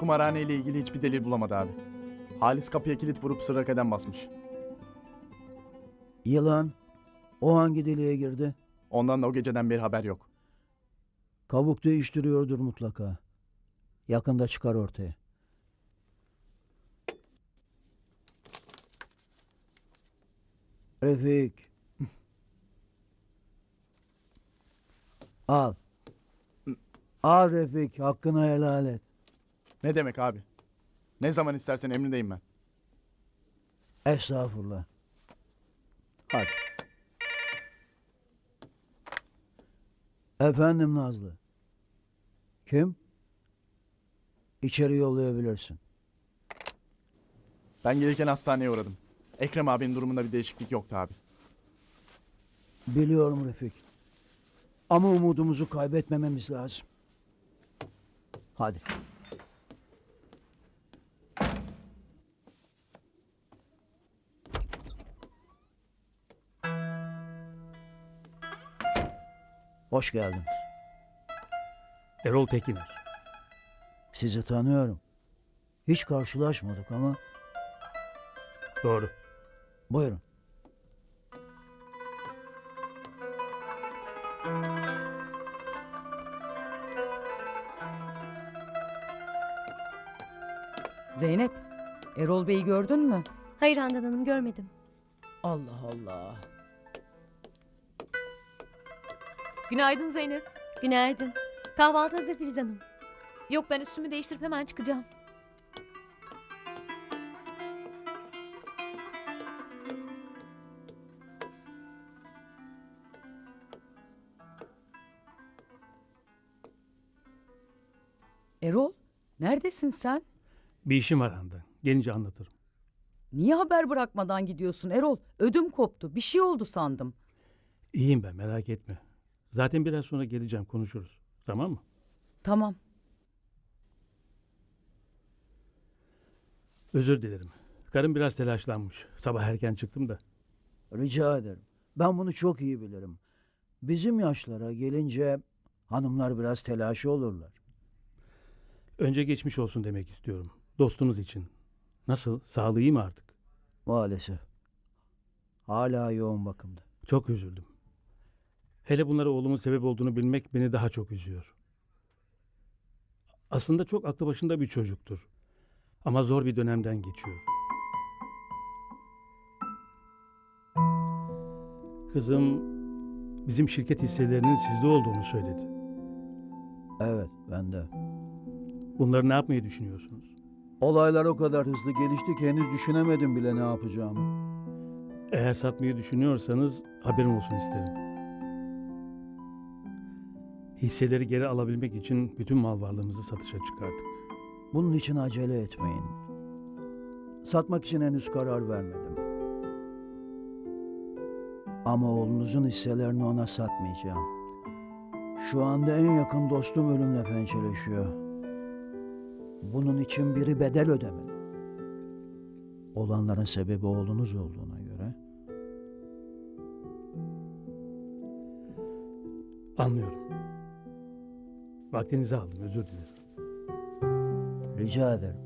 kumarhane ile ilgili hiçbir delil bulamadı abi. Halis kapıya kilit vurup sırra kadem basmış. Yılan. O hangi deliğe girdi? Ondan da o geceden beri haber yok. Kabuk değiştiriyordur mutlaka. Yakında çıkar ortaya. Refik. Al. Al Refik, hakkını helal et. Ne demek abi? Ne zaman istersen emrindeyim ben. Estağfurullah. Hadi. Efendim Nazlı. Kim? İçeri yollayabilirsin. Ben gelirken hastaneye uğradım. Ekrem abinin durumunda bir değişiklik yoktu abi. Biliyorum Refik. Ama umudumuzu kaybetmememiz lazım. Hadi. Hoş geldiniz. Erol Tekiner. Sizi tanıyorum. Hiç karşılaşmadık ama Doğru. buyurun. Zeynep, Erol Bey'i gördün mü? Hayır Handan Hanım görmedim. Allah Allah. Günaydın Zeynep. Günaydın. Kahvaltı hazır Filiz Hanım. Yok ben üstümü değiştirip hemen çıkacağım. Erol, neredesin sen? Bir işim var Handan. Gelince anlatırım. Niye haber bırakmadan gidiyorsun Erol? Ödüm koptu. Bir şey oldu sandım. İyiyim ben merak etme. Zaten biraz sonra geleceğim konuşuruz. Tamam mı? Tamam. Özür dilerim. Karım biraz telaşlanmış. Sabah erken çıktım da. Rica ederim. Ben bunu çok iyi bilirim. Bizim yaşlara gelince hanımlar biraz telaşı olurlar. Önce geçmiş olsun demek istiyorum. Dostunuz için. Nasıl? Sağlığı iyi mi artık? Maalesef. Hala yoğun bakımda. Çok üzüldüm. Hele bunlara oğlumun sebep olduğunu bilmek beni daha çok üzüyor. Aslında çok aklı başında bir çocuktur. Ama zor bir dönemden geçiyor. Kızım bizim şirket hisselerinin sizde olduğunu söyledi. Evet, ben de. Bunları ne yapmayı düşünüyorsunuz? Olaylar o kadar hızlı gelişti ki henüz düşünemedim bile ne yapacağımı. Eğer satmayı düşünüyorsanız haberim olsun isterim. Hisseleri geri alabilmek için bütün mal varlığımızı satışa çıkardık. Bunun için acele etmeyin. Satmak için henüz karar vermedim. Ama oğlunuzun hisselerini ona satmayacağım. Şu anda en yakın dostum ölümle pençeleşiyor. Bunun için biri bedel ödemeli. Olanların sebebi oğlunuz olduğuna göre Anlıyorum. Vaktinizi aldım, özür dilerim. rica ederim.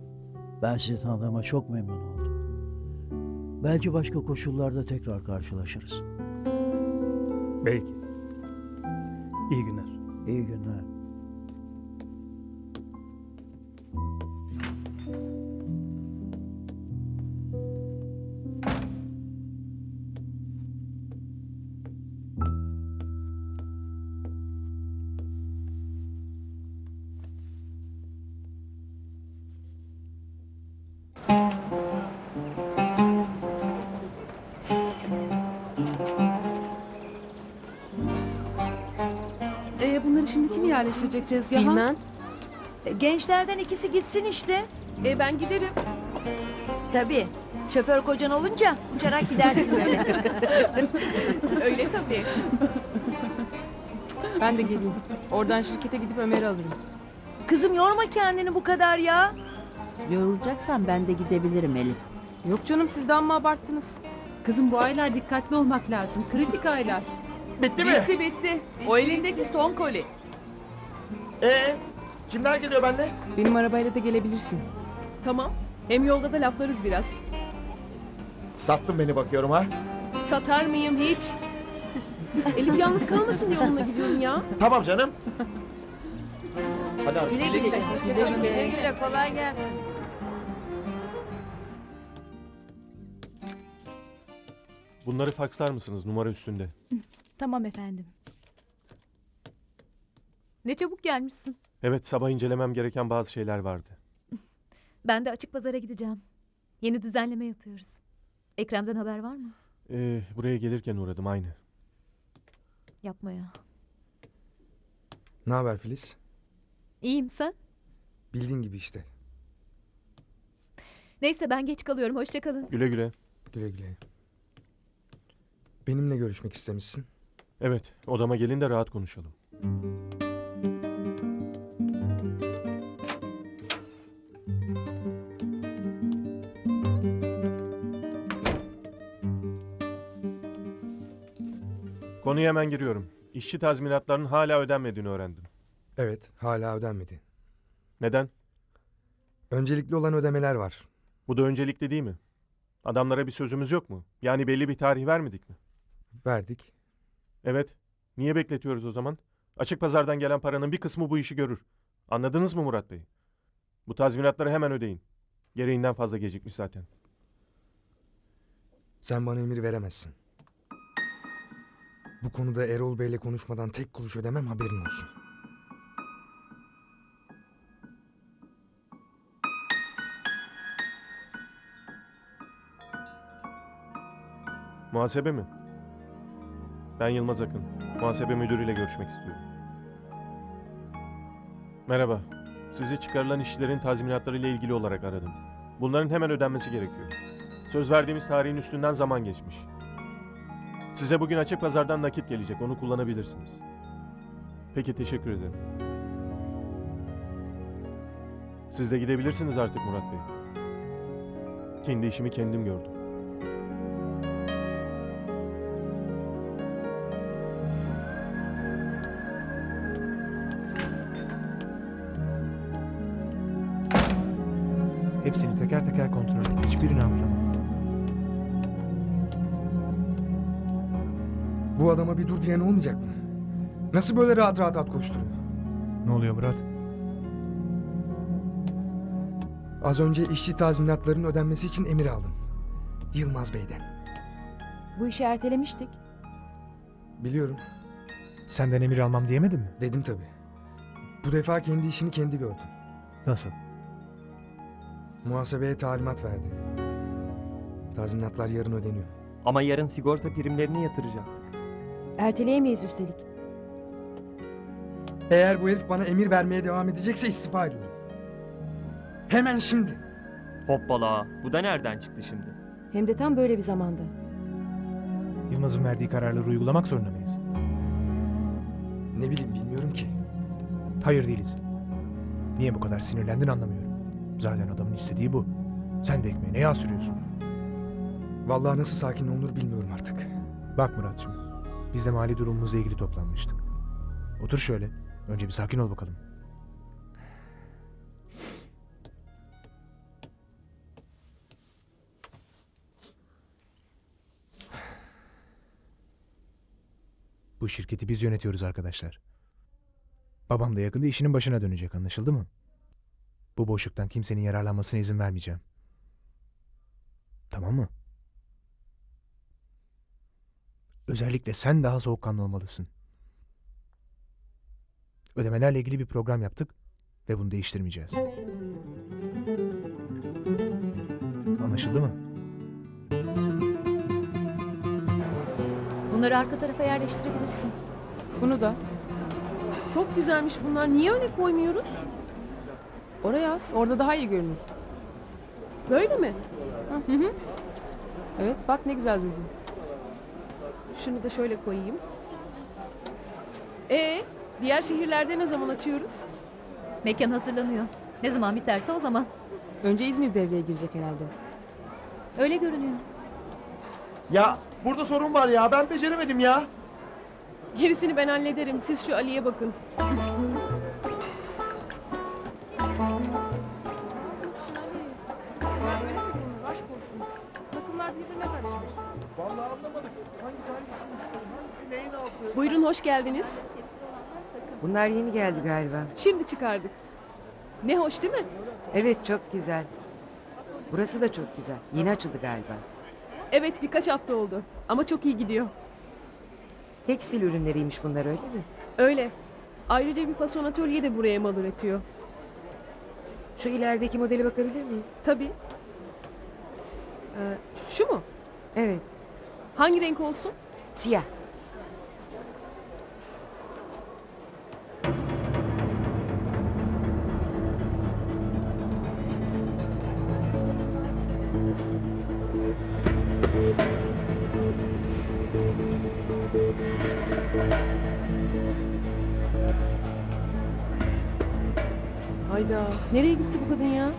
Ben sizi tanıdığıma çok memnun oldum. Belki başka koşullarda tekrar karşılaşırız. Belki. İyi günler. İyi günler. Bunları şimdi kim yerleştirecek tezgaha? Bilmem. E, Gençlerden ikisi gitsin işte. E ben giderim. Tabii. Şoför kocan olunca uçarak gidersin böyle. Öyle tabii. Ben de geleyim. Oradan şirkete gidip Ömer'i alırım. Kızım yorma kendini bu kadar ya. Yorulacaksan ben de gidebilirim Elif. Yok canım siz de amma abarttınız. Kızım bu aylar dikkatli olmak lazım. Kritik aylar. Bitti bitti. O elindeki son koli. Ee, Kimler geliyor benimle? Benim arabayla da gelebilirsin. Tamam. Hem yolda da laflarız biraz. Sattın beni bakıyorum ha. Satar mıyım hiç? Elif yalnız kalmasın diye onunla gidiyorum ya. Tamam canım. Hadi abi. Güle güle. Güle güle kolay gelsin. Bunları fakslar mısınız numara üstünde? Tamam efendim. Ne çabuk gelmişsin. Evet sabah incelemem gereken bazı şeyler vardı. Ben de açık pazara gideceğim. Yeni düzenleme yapıyoruz. Ekrem'den haber var mı? Ee, buraya gelirken uğradım aynı. Yapma ya. Ne haber Filiz? İyiyim sen? Bildiğin gibi işte. Neyse ben geç kalıyorum. Hoşça kalın. Güle güle. Güle güle. Benimle görüşmek istemişsin. Evet odama gelin de rahat konuşalım. Konuya hemen giriyorum. İşçi tazminatlarının hala ödenmediğini öğrendim. Evet, hala ödenmedi. Neden? Öncelikli olan ödemeler var. Bu da öncelikli değil mi? Adamlara bir sözümüz yok mu? Yani belli bir tarih vermedik mi? Verdik. Evet. Niye bekletiyoruz o zaman? Açık pazardan gelen paranın bir kısmı bu işi görür. Anladınız mı Murat Bey? Bu tazminatları hemen ödeyin. Gereğinden fazla gecikmiş zaten. Sen bana emir veremezsin. Bu konuda Erol Bey'le konuşmadan tek kuruş ödemem haberin olsun. Muhasebe mi? Ben Yılmaz Akın. Muhasebe müdürüyle görüşmek istiyorum. Merhaba. Sizi çıkarılan işçilerin tazminatları ile ilgili olarak aradım. Bunların hemen ödenmesi gerekiyor. Söz verdiğimiz tarihin üstünden zaman geçmiş. Size bugün açık pazardan nakit gelecek. Onu kullanabilirsiniz. Peki teşekkür ederim. Siz de gidebilirsiniz artık Murat Bey. Kendi işimi kendim gördüm. Hepsini teker teker kontrol et. Hiçbirini atlama. Bu adama bir dur diyen olmayacak mı? Nasıl böyle rahat rahat at koşturuyor? Ne oluyor Murat? Az önce işçi tazminatlarının ödenmesi için emir aldım. Yılmaz Bey'den. Bu işi ertelemiştik. Biliyorum. Senden emir almam diyemedin mi? Dedim tabii. Bu defa kendi işini kendi gördü. Nasıl? Muhasebeye talimat verdi. Tazminatlar yarın ödeniyor. Ama yarın sigorta primlerini yatıracaktık. Erteleyemeyiz üstelik. Eğer bu herif bana emir vermeye devam edecekse istifa ediyorum. Hemen şimdi. Hoppala, bu da nereden çıktı şimdi? Hem de tam böyle bir zamanda. Yılmaz'ın verdiği kararları uygulamak zorunda mıyız? Ne bileyim bilmiyorum ki. Hayır değiliz. Niye bu kadar sinirlendin anlamıyorum. Zaten adamın istediği bu. Sen de ekmeğine yağ sürüyorsun. Vallahi nasıl sakin olunur bilmiyorum artık. Bak Muratçım, biz de mali durumumuzla ilgili toplanmıştık. Otur şöyle. Önce bir sakin ol bakalım. Bu şirketi biz yönetiyoruz arkadaşlar. Babam da yakında işinin başına dönecek anlaşıldı mı? Bu boşluktan kimsenin yararlanmasına izin vermeyeceğim. Tamam mı? Özellikle sen daha soğukkanlı olmalısın. Ödemelerle ilgili bir program yaptık ve bunu değiştirmeyeceğiz. Anlaşıldı mı? Bunları arka tarafa yerleştirebilirsin. Bunu da. Çok güzelmiş bunlar. Niye öne koymuyoruz? Oraya as. Orada daha iyi görünür. Böyle mi? Evet bak ne güzel durdu. Şunu da şöyle koyayım. E diğer şehirlerde ne zaman açıyoruz? Mekan hazırlanıyor. Ne zaman biterse o zaman. Önce İzmir devreye girecek herhalde. Öyle görünüyor. Ya burada sorun var ya. Ben beceremedim ya. Gerisini ben hallederim. Siz şu Ali'ye bakın. Takımlar birbirine karışmış. Vallahi anlamadık. Hangisi hangisinin üstü, hangisi neyin altı? Buyurun hoş geldiniz. Bunlar yeni geldi galiba. Şimdi çıkardık. Ne hoş değil mi? Evet çok güzel. Burası da çok güzel. Yeni açıldı galiba. Evet birkaç hafta oldu. Ama çok iyi gidiyor. Tekstil ürünleriymiş bunlar öyle mi? Öyle. Ayrıca bir fason atölye de buraya mal üretiyor. Şu ilerideki modele bakabilir miyim? Tabii. Ee, şu mu? Evet. Hangi renk olsun? Siyah. Hayda. Nereye gitti bu kadın ya?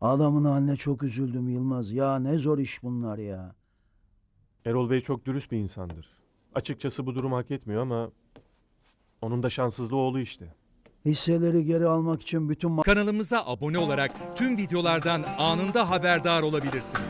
Adamın haline çok üzüldüm Yılmaz. Ya ne zor iş bunlar ya. Erol Bey çok dürüst bir insandır. Açıkçası bu durumu hak etmiyor ama onun da şanssızlığı oğlu işte. Hisseleri geri almak için bütün ma- Kanalımıza abone olarak tüm videolardan anında haberdar olabilirsiniz.